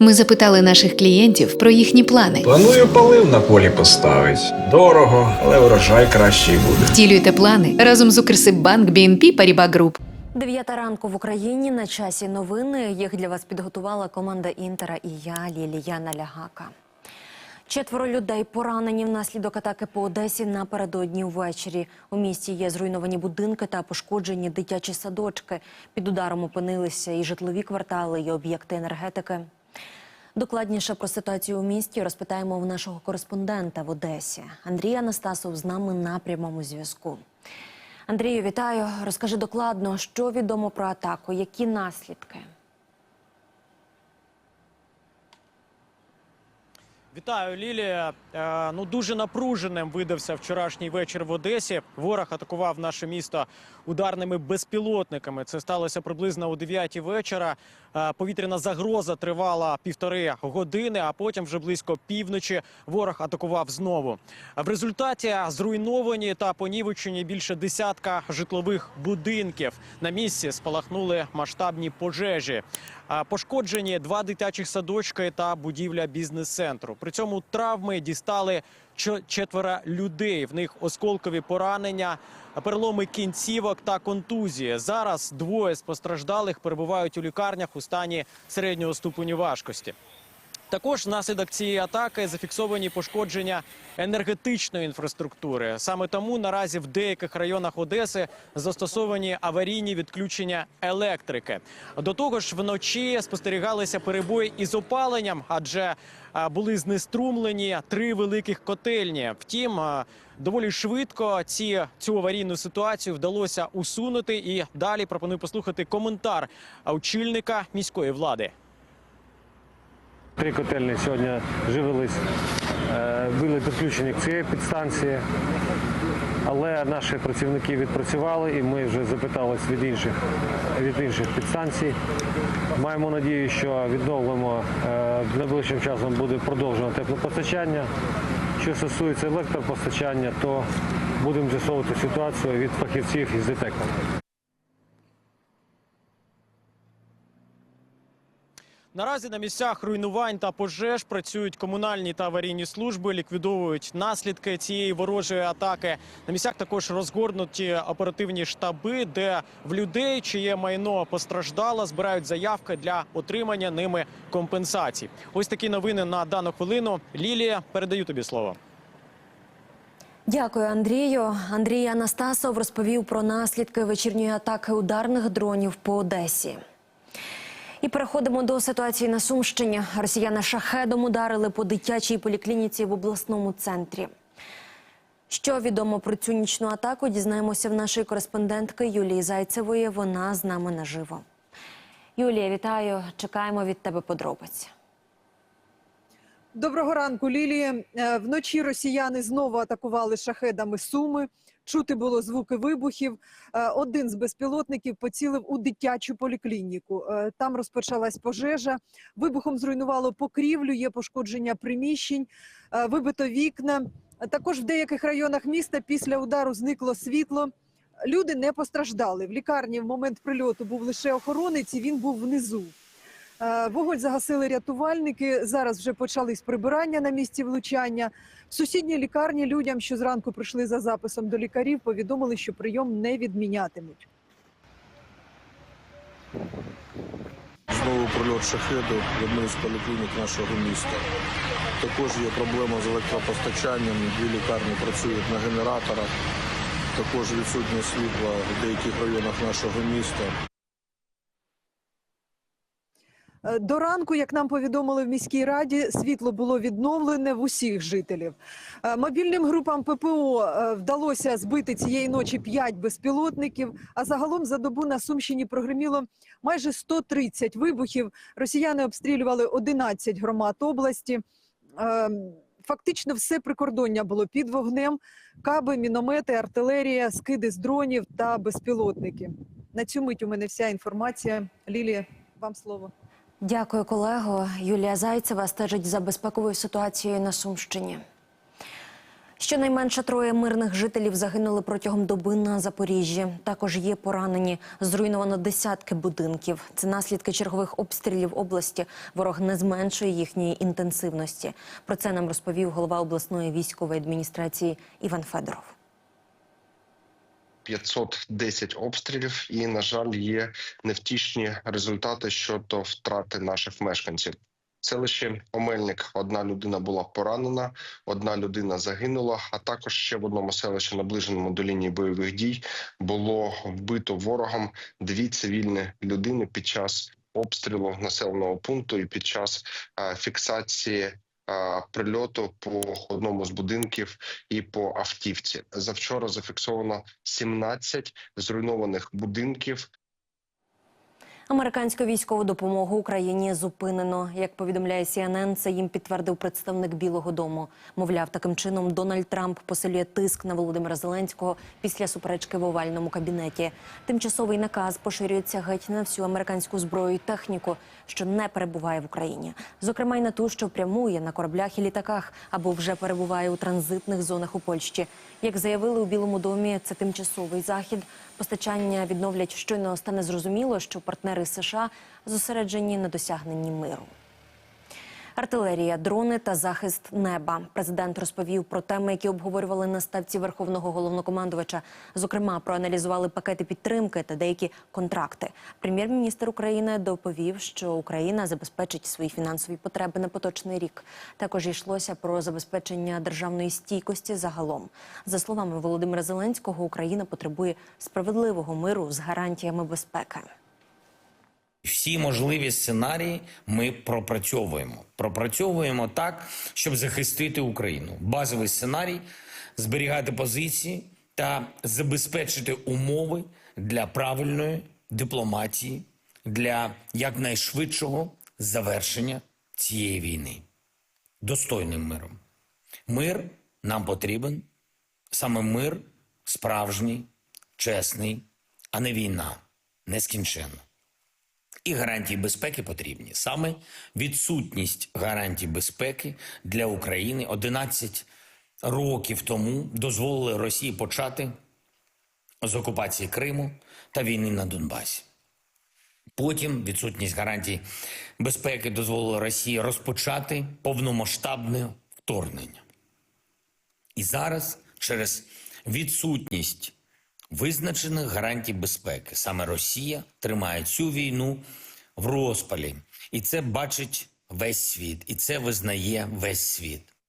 Ми запитали наших клієнтів про їхні плани. Планую полив на полі поставить. Дорого, але врожай кращий буде. Втілюйте плани разом з Укрсиббанк BNP Paribas Group. Дев'ята ранку в Україні на часі новини. Їх для вас підготувала команда Інтера і я, Ліліяна Лягака. Четверо людей поранені внаслідок атаки по Одесі напередодні ввечері. У місті є зруйновані будинки та пошкоджені дитячі садочки. Під ударом опинилися і житлові квартали, і об'єкти енергетики. Докладніше про ситуацію у місті розпитаємо в нашого кореспондента в Одесі. Андрій Анастасов з нами на прямому зв'язку. Андрію, вітаю. Розкажи докладно, що відомо про атаку, які наслідки. Вітаю, Лілія. Е, ну дуже напруженим видався вчорашній вечір в Одесі. Ворог атакував наше місто ударними безпілотниками. Це сталося приблизно о 9 вечора. Е, повітряна загроза тривала півтори години, а потім вже близько півночі ворог атакував знову. В результаті зруйновані та понівечені більше десятка житлових будинків. На місці спалахнули масштабні пожежі. А, Пошкоджені два дитячих садочки та будівля бізнес-центру. При цьому травми дістали четверо людей. В них осколкові поранення, переломи кінцівок та контузії. Зараз двоє з постраждалих перебувають у лікарнях у стані середнього ступеню важкості. Також внаслідок цієї атаки зафіксовані пошкодження енергетичної інфраструктури. Саме тому наразі в деяких районах Одеси застосовані аварійні відключення електрики. До того ж, вночі спостерігалися перебої із опаленням, адже були знеструмлені три великих котельні. Втім, доволі швидко ці цю аварійну ситуацію вдалося усунути. І далі пропоную послухати коментар очільника міської влади. Три котельні сьогодні живились, е, були підключені к цієї підстанції, але наші працівники відпрацювали і ми вже запитались від інших, від інших підстанцій. Маємо надію, що відновимо е, найближчим часом буде продовжено теплопостачання. Що стосується електропостачання, то будемо з'ясовувати ситуацію від фахівців із ДТЕКа. Наразі на місцях руйнувань та пожеж працюють комунальні та аварійні служби, ліквідовують наслідки цієї ворожої атаки. На місцях також розгорнуті оперативні штаби, де в людей, чиє майно постраждало, збирають заявки для отримання ними компенсацій. Ось такі новини на дану хвилину. Лілія, передаю тобі слово. Дякую, Андрію. Андрій Анастасов розповів про наслідки вечірньої атаки ударних дронів по Одесі. І переходимо до ситуації на Сумщині. Росіяни шахедом ударили по дитячій поліклініці в обласному центрі. Що відомо про цю нічну атаку, дізнаємося в нашої кореспондентки Юлії Зайцевої. Вона з нами наживо. Юлія, вітаю. Чекаємо від тебе подробиць. Доброго ранку, Лілії. Е, Вночі росіяни знову атакували шахедами Суми. Чути було звуки вибухів. Е, Один з безпілотників поцілив у дитячу поліклініку. Е, Там розпочалась пожежа. Вибухом зруйнувало покрівлю, є пошкодження приміщень, е, вибито вікна. Також в деяких районах міста після удару зникло світло. Люди не постраждали. В лікарні в момент прильоту був лише охоронець, і він був внизу. Е, Вогонь загасили рятувальники. Зараз вже почались прибирання на місці влучання. В сусідній лікарні людям, що зранку прийшли за записом до лікарів, повідомили, що прийом не відмінятимуть. Знову прильот шахеду в одну з поліклінік нашого міста. Також є проблема з електропостачанням. Дві лікарні працюють на генераторах. Також відсутнє світла в деяких районах нашого міста. Е, До ранку, як нам повідомили в міській раді, світло було відновлене в усіх жителів. Е, Мобільним групам ППО е, вдалося збити цієї ночі 5 безпілотників. А загалом за добу на Сумщині прогреміло майже 130 вибухів. Росіяни обстрілювали 11 громад області. Фактично все прикордоння було під вогнем: каби, міномети, артилерія, скиди з дронів та безпілотники. На цю мить у мене вся інформація. Лілія, вам слово. Дякую, колего. Юлія Зайцева стежить за безпековою ситуацією на Сумщині. Щонайменше троє мирних жителів загинули протягом доби на Запоріжжі. Також є поранені. Зруйновано десятки будинків. Це наслідки чергових обстрілів області. Ворог не зменшує їхньої інтенсивності. Про це нам розповів голова обласної військової адміністрації Іван Федоров. 510 обстрілів, і на жаль, є невтішні результати щодо втрати наших мешканців. В селищі Омельник одна людина була поранена, одна людина загинула. А також ще в одному селищі, наближеному до лінії бойових дій, було вбито ворогом дві цивільні людини під час обстрілу населеного пункту і під час е, фіксації прильоту по одному з будинків і по автівці. Завчора зафіксовано 17 зруйнованих будинків. Американську військову допомогу Україні зупинено. Як повідомляє CNN, це їм підтвердив представник Білого Дому. Мовляв, таким чином Дональд Трамп посилює тиск на Володимира Зеленського після суперечки в овальному кабінеті. Тимчасовий наказ поширюється геть на всю американську зброю і техніку, що не перебуває в Україні. Зокрема, й на ту, що прямує на кораблях і літаках або вже перебуває у транзитних зонах у Польщі. Як заявили у Білому домі, це тимчасовий захід. Постачання відновлять щойно стане зрозуміло, що партнери США зосереджені на досягненні миру. Артилерія, дрони та захист неба. Президент розповів про теми, які обговорювали на ставці верховного головнокомандувача. Зокрема, проаналізували пакети підтримки та деякі контракти. Прем'єр-міністр України доповів, що Україна забезпечить свої фінансові потреби на поточний рік. Також йшлося про забезпечення державної стійкості загалом. За словами Володимира Зеленського, Україна потребує справедливого миру з гарантіями безпеки. Всі можливі сценарії ми пропрацьовуємо. Пропрацьовуємо так, щоб захистити Україну. Базовий сценарій зберігати позиції та забезпечити умови для правильної дипломатії, для якнайшвидшого завершення цієї війни достойним миром. Мир нам потрібен, саме мир справжній, чесний, а не війна, нескінченна. І гарантії безпеки потрібні. Саме відсутність гарантій безпеки для України 11 років тому дозволили Росії почати з окупації Криму та війни на Донбасі. Потім відсутність гарантій безпеки дозволила Росії розпочати повномасштабне вторгнення. І зараз через відсутність визначених гарантій безпеки. Саме Росія тримає цю війну в розпалі, і це бачить весь світ, і це визнає весь світ.